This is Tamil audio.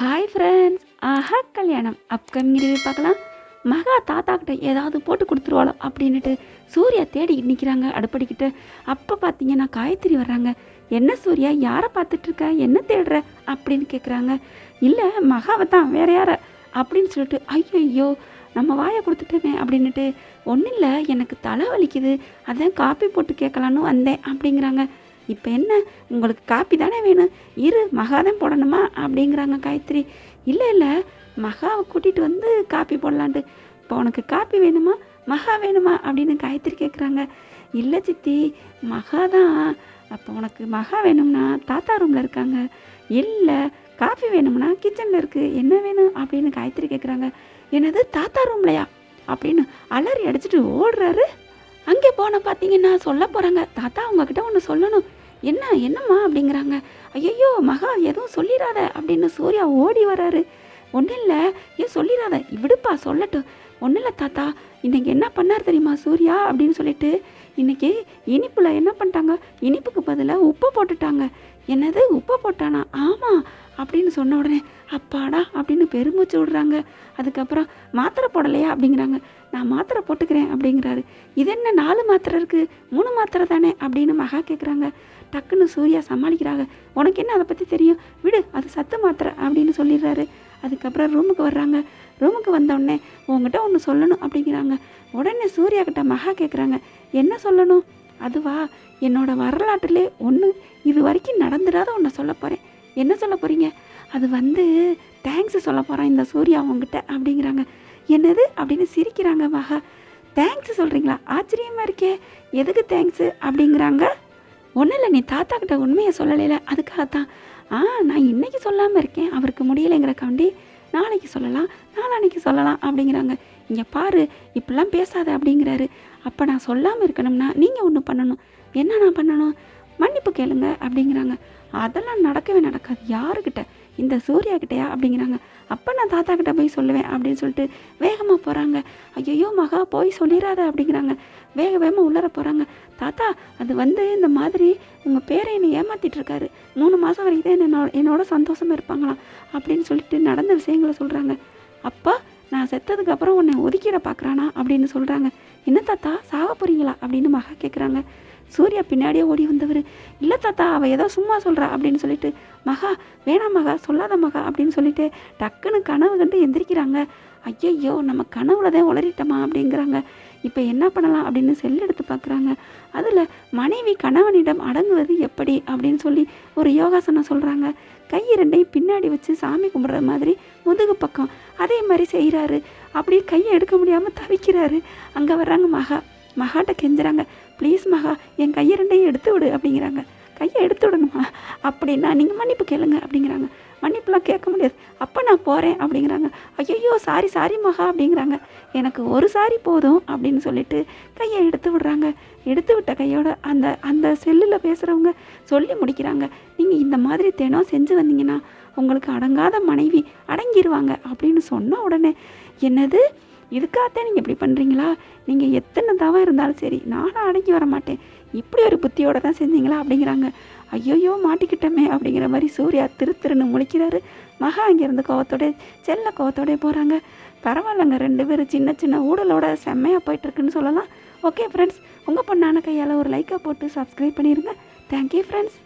ஹாய் ஃப்ரெண்ட்ஸ் ஆஹா கல்யாணம். அப்கமிங் ரிவ்யூ பார்க்கலாம். மகா தாத்தா கிட்ட ஏதாவது போட்டு கொடுத்துருவாளோ அப்படின்னுட்டு சூர்யா தேடிக்கிட்டு நிற்கிறாங்க அடுப்படிக்கிட்டு அப்போ பார்த்தீங்கன்னா காயத்ரி வர்றாங்க. என்ன சூர்யா யாரை பார்த்துட்ருக்க? என்ன தேடுற? அப்படின்னு கேட்குறாங்க இல்லை மகாவை தான் வேற யார? அப்படின்னு சொல்லிட்டு ஐயோ நம்ம வாயை கொடுத்துட்டோமே அப்படின்னுட்டு ஒன்றும் இல்லை எனக்கு தலை வலிக்குது. அதான் காப்பி போட்டு கேட்கலான்னு வந்தேன் அப்படிங்கிறாங்க. இப்போ என்ன? உங்களுக்கு காப்பி தானே வேணும்? இரு மகா தான் போடணுமா? அப்படிங்கிறாங்க காயத்ரி. இல்லை இல்லை மகாவை கூட்டிகிட்டு வந்து காப்பி போடலான்ட்டு. இப்போ உனக்கு காப்பி வேணுமா? மகா வேணுமா? அப்படின்னு காயத்ரி கேட்குறாங்க இல்லை சித்தி மகா தான். அப்போ உனக்கு மகா வேணும்னா தாத்தா ரூமில் இருக்காங்க. இல்லை காஃபி வேணும்னா கிச்சனில் இருக்குது என்ன வேணும்? அப்படின்னு காயத்ரி கேட்குறாங்க என்னது தாத்தா ரூம்லையா? அப்படின்னு அலறி அடிச்சிட்டு ஓடுறாரு. அங்கே போன பார்த்தீங்கன்னா சொல்ல போகிறாங்க தாத்தா உங்ககிட்ட ஒன்று சொல்லணும். என்ன என்னம்மா? அப்படிங்கிறாங்க. ஐயோ மகா எதுவும் சொல்லிடாத அப்படின்னு சூர்யா ஓடி வராரு ஒன்றும் இல்லை ஏன் சொல்லிடாத விடுப்பா சொல்லட்டும். ஒன்றும் இல்லை தாத்தா. இன்னைக்கு என்ன பண்ணார் தெரியுமா சூர்யா? அப்படின்னு சொல்லிட்டு இன்றைக்கி இனிப்பில் என்ன பண்ணிட்டாங்க? இனிப்புக்கு பதிலாக உப்பு போட்டுட்டாங்க. என்னது? உப்பு போட்டானா? ஆமாம் அப்படின்னு சொன்ன உடனே அப்பாடா அப்படின்னு பெருமூச்சு விடுறாங்க. அதுக்கப்புறம் மாத்திரை போடலையா? அப்படிங்கிறாங்க. நான் மாத்திரை போட்டுக்கிறேன் அப்படிங்கிறாரு. இது என்ன நாலு மாத்திரை இருக்குது மூணு மாத்திரை தானே? அப்படின்னு மகா கேட்குறாங்க டக்குன்னு சூர்யா சமாளிக்கிறாங்க. உனக்கு என்ன அதை பற்றி தெரியும்? விடு அது சத்து மாத்திரை அப்படின்னு சொல்லிடுறாரு. அதுக்கப்புறம் ரூமுக்கு வர்றாங்க. ரூமுக்கு வந்த உடனே உங்ககிட்ட ஒன்று சொல்லணும் அப்படிங்கிறாங்க. உடனே சூர்யா கிட்ட மகா கேட்குறாங்க என்ன சொல்லணும்? அதுவா என்னோட வரலாற்றுலே ஒன்று இது வரைக்கும் நடந்துடாத ஒன்று சொல்ல போகிறேன் என்ன சொல்ல போகிறீங்க அது வந்து தேங்க்ஸ் சொல்ல போகிறேன் இந்த சூர்யா உங்ககிட்ட அப்படிங்கிறாங்க. என்னது? அப்படின்னு சிரிக்கிறாங்க மகா. தேங்க்ஸ் சொல்கிறீங்களா ஆச்சரியமாக இருக்கே. எதுக்கு தேங்க்ஸு அப்படிங்கிறாங்க. ஒன்றும் இல்லை நீ தாத்தா கிட்ட உண்மையை சொல்லலைல. அதுக்காகத்தான். ஆ நான் இன்னைக்கு சொல்லாமல் இருக்கேன். அவருக்கு முடியலைங்கிறக்காண்டி நாளைக்கு சொல்லலாம் நாளான்னைக்கு சொல்லலாம் அப்படிங்கிறாங்க. இங்கே பாரு இப்படிலாம் பேசாத அப்படிங்கிறாரு. அப்போ நான் சொல்லாமல் இருக்கணும்னா நீங்கள் ஒன்று பண்ணணும். என்ன நான் பண்ணணும்? மன்னிப்பு கேளுங்க அப்படிங்கிறாங்க. அதெல்லாம் நடக்கவே நடக்காது. யாருக்கிட்ட? இந்த சூர்யா கிட்டயா அப்படிங்கிறாங்க. அப்போ நான் தாத்தா கிட்ட போய் சொல்லுவேன் அப்படின்னு சொல்லிட்டு வேகமாக போகிறாங்க ஐயோ மகா போய் சொல்லிடாத அப்படிங்கிறாங்க. வேக வேகமாக உள்ளர போகிறாங்க தாத்தா அது வந்து இந்த மாதிரி உங்கள் பேரை என்னை ஏமாற்றிட்டுருக்காரு மூணு மாதம் வரைக்கும் தான் என்னோட என்னோட சந்தோஷமாக இருப்பாங்களாம் அப்படின்னு சொல்லிட்டு நடந்த விஷயங்களை சொல்கிறாங்க அப்பா நான் செத்ததுக்கப்புறம் உன்னை ஒதுக்கிட பார்க்குறானா அப்படின்னு சொல்கிறாங்க என்ன தாத்தா சாக போகிறீங்களா அப்படின்னு மகா கேட்குறாங்க சூர்யா பின்னாடியே ஓடி வந்தவர். இல்லை தாத்தா அவள் ஏதோ சும்மா சொல்கிறா அப்படின்னு சொல்லிட்டு மகா வேணாம் மகா சொல்லாத மகா அப்படின்னு சொல்லிட்டு டக்குன்னு கனவு கண்டு எந்திரிக்கிறாங்க. ஐயையோ நம்ம கனவுல தான் உளறிட்டோமா அப்படிங்கிறாங்க. இப்போ என்ன பண்ணலாம் அப்படின்னு செல் எடுத்து பார்க்குறாங்க அதில் மனைவி கணவனிடம் அடங்குவது எப்படி? அப்படின்னு சொல்லி ஒரு யோகாசனம் சொல்கிறாங்க கை ரெண்டையும் பின்னாடி வச்சு சாமி கும்பிட்ற மாதிரி முதுகு பக்கம் அதே மாதிரி செய்கிறாரு அப்படியே கையை எடுக்க முடியாமல் தவிக்கிறாரு. அங்கே வர்றாங்க மகா. மகாட்ட கெஞ்சுறாங்க. ப்ளீஸ் மகா என் கையை ரெண்டையும் எடுத்து விடு அப்படிங்கிறாங்க. கையை எடுத்து விடணுமா? அப்படின்னா நீங்கள் மன்னிப்பு கேளுங்க அப்படிங்கிறாங்க. மன்னிப்புலாம் கேட்க முடியாது. அப்போ நான் போகிறேன் அப்படிங்கிறாங்க. ஐயோ சாரி சாரி மகா அப்படிங்கிறாங்க. எனக்கு ஒரு சாரி போதும் அப்படின்னு சொல்லிட்டு கையை எடுத்து விடுறாங்க. எடுத்து விட்ட கையோட அந்த அந்த செல்லில் பேசுகிறவங்க சொல்லி முடிக்கிறாங்க. நீங்கள் இந்த மாதிரி தினம் செஞ்சு வந்தீங்கன்னா உங்களுக்கு அடங்காத மனைவி அடங்கிடுவாங்க அப்படின்னு சொன்ன உடனே என்னது? இதுக்காகத்தான் நீங்கள் இப்படி பண்ணுறீங்களா நீங்கள் எத்தனை தவம் இருந்தாலும் சரி நானும் அடங்கி வர மாட்டேன். இப்படி ஒரு புத்தியோட தான் செஞ்சீங்களா அப்படிங்கிறாங்க. ஐயோயோ மாட்டிக்கிட்டோமே அப்படிங்கிற மாதிரி சூர்யா திரு திருன்னு முழிக்கிறாரு. மகா அங்கேருந்து கோவத்தோட செல்ல கோவத்தோட போகிறாங்க பரவாயில்லைங்க ரெண்டு பேரும் சின்ன சின்ன ஊடலோட செம்மையாக போயிட்டுருக்குன்னு சொல்லலாம். ஓகே ஃப்ரெண்ட்ஸ் உங்கள் பொண்ணான கையால் ஒரு லைக்கை போட்டு சப்ஸ்கிரைப் பண்ணிடுங்க தேங்க்யூ ஃப்ரெண்ட்ஸ்